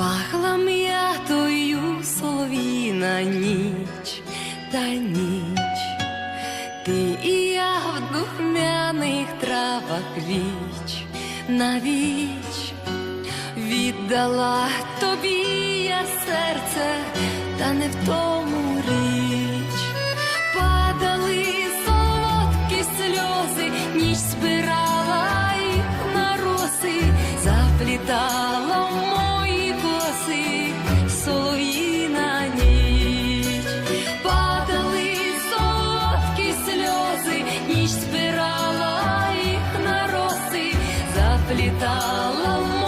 Пахла м'ятою солов'їна ніч та ніч, ти і я в духмяних травах віч на віч віддала тобі я серце, та не в тому річ, падали солодкі сльози, ніч збирала їх на роси, заплітала. літала.